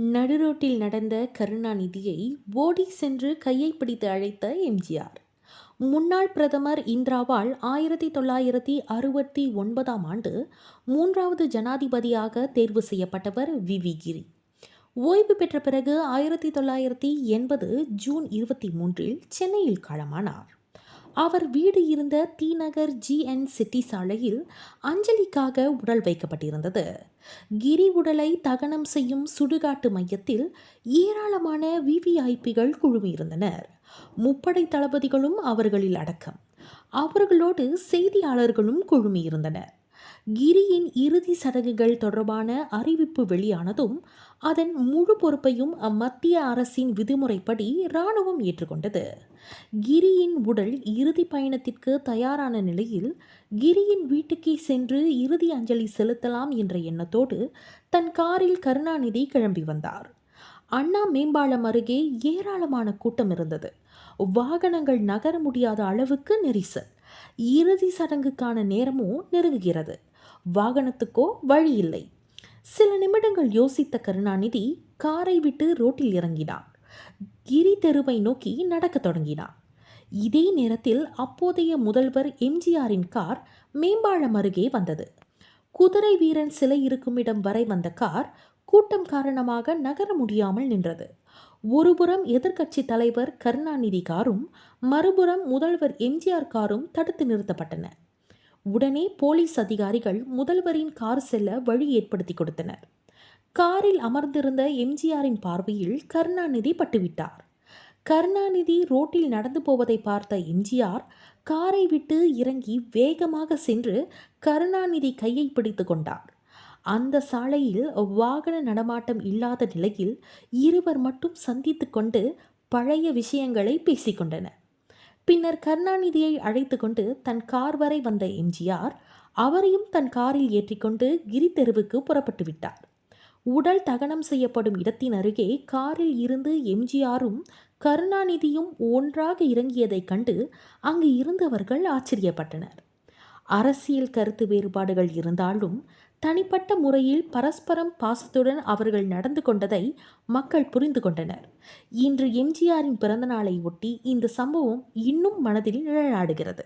நடுரோட்டில் நடந்த கருணாநிதியை ஓடி சென்று கையை பிடித்து அழைத்த எம்ஜிஆர். முன்னாள் பிரதமர் இந்திராவால் ஆயிரத்தி தொள்ளாயிரத்தி அறுபத்தி ஒன்பதாம் ஆண்டு மூன்றாவது ஜனாதிபதியாக தேர்வு செய்யப்பட்டவர் விவி கிரி. ஓய்வு பெற்ற பிறகு ஆயிரத்தி தொள்ளாயிரத்தி எண்பது ஜூன் இருபத்தி மூன்றில் சென்னையில் காலமானார். அவர் வீடு இருந்த தீநகர் ஜிஎன் சிட்டி சாலையில் அஞ்சலிக்காக உடல் வைக்கப்பட்டிருந்தது. கிரி உடலை தகனம் செய்யும் சுடுகாட்டு மையத்தில் ஏராளமான விவிஐபிகள் குழுமியிருந்தனர். முப்படை தளபதிகளும் அவர்களில் அடக்கம். அவர்களோடு செய்தியாளர்களும் குழுமியிருந்தனர். கிரியின் இறுதி சடங்குகள் தொடர்பான அறிவிப்பு வெளியானதும் அதன் முழு பொறுப்பையும் அம்மத்திய அரசின் விதிமுறைப்படி இராணுவம் ஏற்றுக்கொண்டது. கிரியின் உடல் இறுதி பயணத்திற்கு தயாரான நிலையில் கிரியின் வீட்டுக்கே சென்று இறுதி அஞ்சலி செலுத்தலாம் என்ற எண்ணத்தோடு தன் காரில் கருணாநிதி கிளம்பி வந்தார். அண்ணா மேம்பாலம் அருகே ஏராளமான கூட்டம் இருந்தது. வாகனங்கள் நகர முடியாத அளவுக்கு நெரிசல். இறுதி சடங்குக்கான நேரமும் நெருங்குகிறது. வாகனத்துக்கோ வழி இல்லை சில நிமிடங்கள் யோசித்த கருணாநிதி காரை விட்டு ரோட்டில் இறங்கினார் கிரி தெருவை நோக்கி நடக்கத் தொடங்கினார் இதே நேரத்தில் அப்போதைய முதல்வர் எம்ஜிஆரின் கார் மேம்பாலம் அருகே வந்தது. குதிரை வீரன் சிலை இருக்கும் இடம் வரை வந்த கார் கூட்டம் காரணமாக நகர முடியாமல் நின்றது. ஒருபுறம் எதிர்க்கட்சி தலைவர் கருணாநிதி காரும் மறுபுறம் முதல்வர் எம்ஜிஆர் காரும் தடுத்து நிறுத்தப்பட்டன. உடனே போலீஸ் அதிகாரிகள் முதல்வரின் கார் செல்ல வழி ஏற்படுத்தி கொடுத்தனர். காரில் அமர்ந்திருந்த எம்ஜிஆரின் பார்வையில் கருணாநிதி பட்டுவிட்டார். கருணாநிதி ரோட்டில் நடந்து போவதை பார்த்த எம்ஜிஆர் காரை விட்டு இறங்கி வேகமாக சென்று கருணாநிதி கையை பிடித்து கொண்டார். அந்த சாலையில் வாகன நடமாட்டம் இல்லாத நிலையில் இருவர் மட்டும் சந்தித்து கொண்டு பழைய விஷயங்களை பேசிக்கொண்டனர். பின்னர் கருணாநிதியை அழைத்து கொண்டு தன் கார் வரை வந்த எம்ஜிஆர் அவரையும் தன் காரில் ஏற்றிக்கொண்டு கிரி தெருவுக்கு புறப்பட்டு விட்டார். உடல் தகனம் செய்யப்படும் இடத்தின் அருகே காரில் இருந்து எம்ஜிஆரும் கருணாநிதியும் ஒன்றாக இறங்கியதைக் கண்டு அங்கு இருந்தவர்கள் ஆச்சரியப்பட்டனர். அரசியல் கருத்து வேறுபாடுகள் இருந்தாலும் தனிப்பட்ட முறையில் பரஸ்பரம் பாசத்துடன் அவர்கள் நடந்து கொண்டதை மக்கள் புரிந்து கொண்டனர். இன்று எம்ஜிஆரின் பிறந்தநாளை ஒட்டி இந்த சம்பவம் இன்னும் மனதில் நிழலாடுகிறது.